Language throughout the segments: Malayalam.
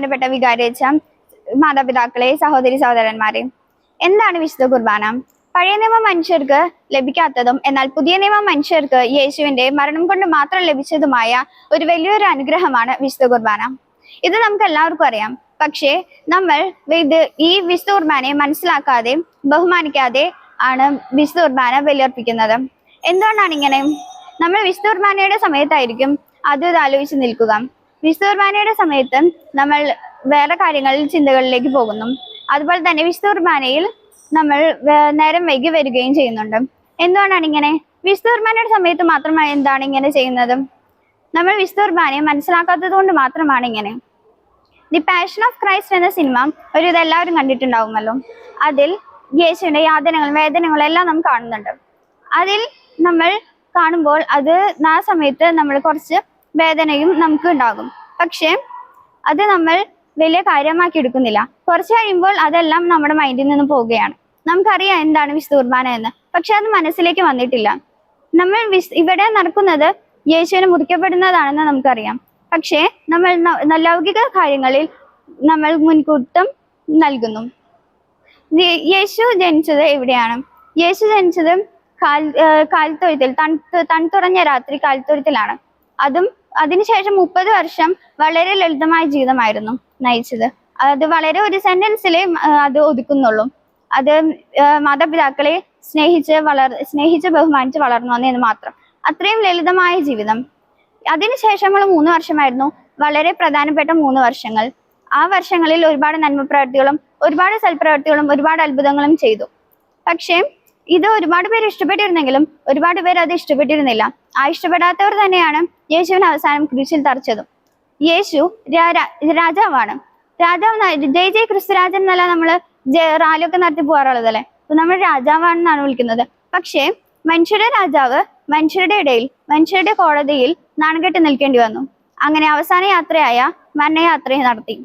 ബഹുമാനപ്പെട്ട വികാരിച്ച മാതാപിതാക്കളെ സഹോദരി സഹോദരന്മാരെ എന്താണ് വിശുദ്ധ കുർബാന? പഴയ നിയമ മനുഷ്യർക്ക് ലഭിക്കാത്തതും എന്നാൽ പുതിയ നിയമ മനുഷ്യർക്ക് യേശുവിന്റെ മരണം കൊണ്ട് മാത്രം ലഭിച്ചതുമായ ഒരു വലിയൊരു അനുഗ്രഹമാണ് വിശുദ്ധ കുർബാന. ഇത് നമുക്ക് എല്ലാവർക്കും അറിയാം. പക്ഷേ നമ്മൾ ഇത് ഈ വിശുദ്ധ കുർബാനയെ മനസ്സിലാക്കാതെ ബഹുമാനിക്കാതെ ആണ് വിശുദ്ധ കുർബാന ബലിയർപ്പിക്കുന്നത്. എന്തുകൊണ്ടാണ് ഇങ്ങനെ? നമ്മൾ വിശുദ്ധ കുർബാനയുടെ സമയത്തായിരിക്കും അത് ആലോചിച്ച് നിൽക്കുക. വിശുദ്ധ കുർബാനയുടെ സമയത്ത് നമ്മൾ വേറെ കാര്യങ്ങളിൽ ചിന്തകളിലേക്ക് പോകുന്നു. അതുപോലെ തന്നെ വിശുദ്ധ കുർബാനയിൽ നമ്മൾ നേരം വൈകി വരികയും ചെയ്യുന്നുണ്ട്. എന്തുകൊണ്ടാണ് ഇങ്ങനെ? വിശുദ്ധ കുർബാനയുടെ സമയത്ത് മാത്രമാണ് എന്താണ് ഇങ്ങനെ ചെയ്യുന്നത്? നമ്മൾ വിശുദ്ധ കുർബാനയെ മനസ്സിലാക്കാത്തത് കൊണ്ട് മാത്രമാണ് ഇങ്ങനെ. ദി പാഷൻ ഓഫ് ക്രൈസ്റ്റ് എന്ന സിനിമ ഒരു ഇതെല്ലാവരും കണ്ടിട്ടുണ്ടാവുമല്ലോ. അതിൽ യേശുവിന്റെ യാതനകളും വേദനകളും എല്ലാം നാം കാണുന്നുണ്ട്. അതിൽ നമ്മൾ കാണുമ്പോൾ അത് ആ സമയത്ത് നമ്മൾ കുറച്ച് വേദനയും നമുക്ക് ഉണ്ടാകും. പക്ഷേ അത് നമ്മൾ വലിയ കാര്യമാക്കി എടുക്കുന്നില്ല. കുറച്ച് കഴിയുമ്പോൾ അതെല്ലാം നമ്മുടെ മൈൻഡിൽ നിന്ന് പോവുകയാണ്. നമുക്കറിയാം എന്താണ് വിശുദ്ധ കുർബാന എന്ന്. പക്ഷെ അത് മനസ്സിലേക്ക് വന്നിട്ടില്ല. നമ്മൾ ഇവിടെ നടക്കുന്നത് യേശുവിന് മുറിക്കപ്പെടുന്നതാണെന്ന് നമുക്കറിയാം. പക്ഷേ നമ്മൾ ലൗകിക കാര്യങ്ങളിൽ നമ്മൾ മുൻകൂട്ടം നൽകുന്നു. യേശു ജനിച്ചത് എവിടെയാണ്? യേശു ജനിച്ചത് കാൽ കാൽത്തൊഴുത്തിൽ തണുത്ത് തണുത്തുറഞ്ഞ രാത്രി കാൽത്തൊഴുത്തിലാണ്. അതും അതിനുശേഷം മുപ്പത് വർഷം വളരെ ലളിതമായ ജീവിതമായിരുന്നു നയിച്ചത്. അത് വളരെ ഒരു സെന്റൻസിലേ അത് ഒതുക്കുന്നുള്ളൂ. അത് മാതാപിതാക്കളെ സ്നേഹിച്ച് വളർ സ്നേഹിച്ച് ബഹുമാനിച്ച് വളർന്നു വന്നെന്ന് മാത്രം. അത്രയും ലളിതമായ ജീവിതം. അതിനുശേഷമുള്ള മൂന്ന് വർഷമായിരുന്നു വളരെ പ്രധാനപ്പെട്ട മൂന്ന് വർഷങ്ങൾ. ആ വർഷങ്ങളിൽ ഒരുപാട് നന്മ പ്രവർത്തികളും ഒരുപാട് സൽപ്രവർത്തികളും ഒരുപാട് അത്ഭുതങ്ങളും ചെയ്തു. പക്ഷേ ഇത് ഒരുപാട് പേര് ഇഷ്ടപ്പെട്ടിരുന്നെങ്കിലും ഒരുപാട് പേര് അത് ഇഷ്ടപ്പെട്ടിരുന്നില്ല. ആ ഇഷ്ടപ്പെടാത്തവർ തന്നെയാണ് യേശുവിന് അവസാനം കുരിശിൽ തറച്ചതും. യേശു രാജാവാണ്. രാജാവ് ജയ് ജയ് ക്രിസ്തുരാജൻ എന്നല്ല നമ്മൾ റാലിയൊക്കെ നടത്തി പോകാറുള്ളത് അല്ലെ? അപ്പൊ നമ്മൾ രാജാവാണെന്നാണ് വിളിക്കുന്നത്. പക്ഷേ മനുഷ്യരുടെ രാജാവ് മനുഷ്യരുടെ ഇടയിൽ മനുഷ്യരുടെ കോടതിയിൽ നാണകെട്ട് നിൽക്കേണ്ടി വന്നു. അങ്ങനെ അവസാന യാത്രയായ മരണയാത്രയും നടത്തി.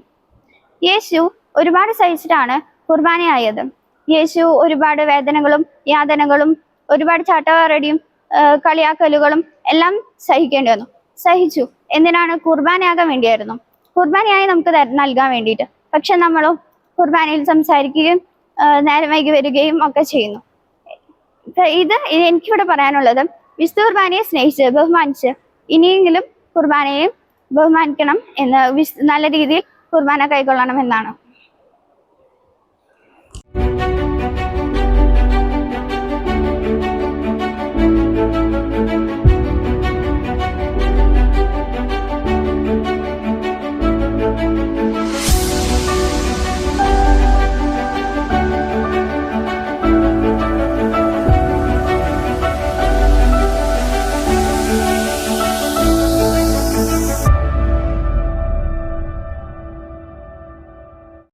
യേശു ഒരുപാട് സഹിച്ചിട്ടാണ് കുർബാനയായത്. യേശു ഒരുപാട് വേദനകളും യാതനകളും ഒരുപാട് ചാട്ടവാറടിയും കളിയാക്കലുകളും എല്ലാം സഹിക്കേണ്ടി വന്നു. സഹിച്ചു. എന്തിനാണ്? കുർബാനയാകാൻ വേണ്ടിയായിരുന്നു. കുർബാനയായി നമുക്ക് നൽകാൻ വേണ്ടിയിട്ട്. പക്ഷെ നമ്മളും കുർബാനയിൽ സംസാരിക്കുകയും നേരം വൈകി വരികയും ഒക്കെ ചെയ്യുന്നു. ഇത് എനിക്കിവിടെ പറയാനുള്ളത് വിശുദ്ധ കുർബാനയെ സ്നേഹിച്ച് ബഹുമാനിച്ച് ഇനിയെങ്കിലും കുർബാനയെ ബഹുമാനിക്കണം എന്ന് നല്ല രീതിയിൽ കുർബാന കൈക്കൊള്ളണം എന്നാണ്.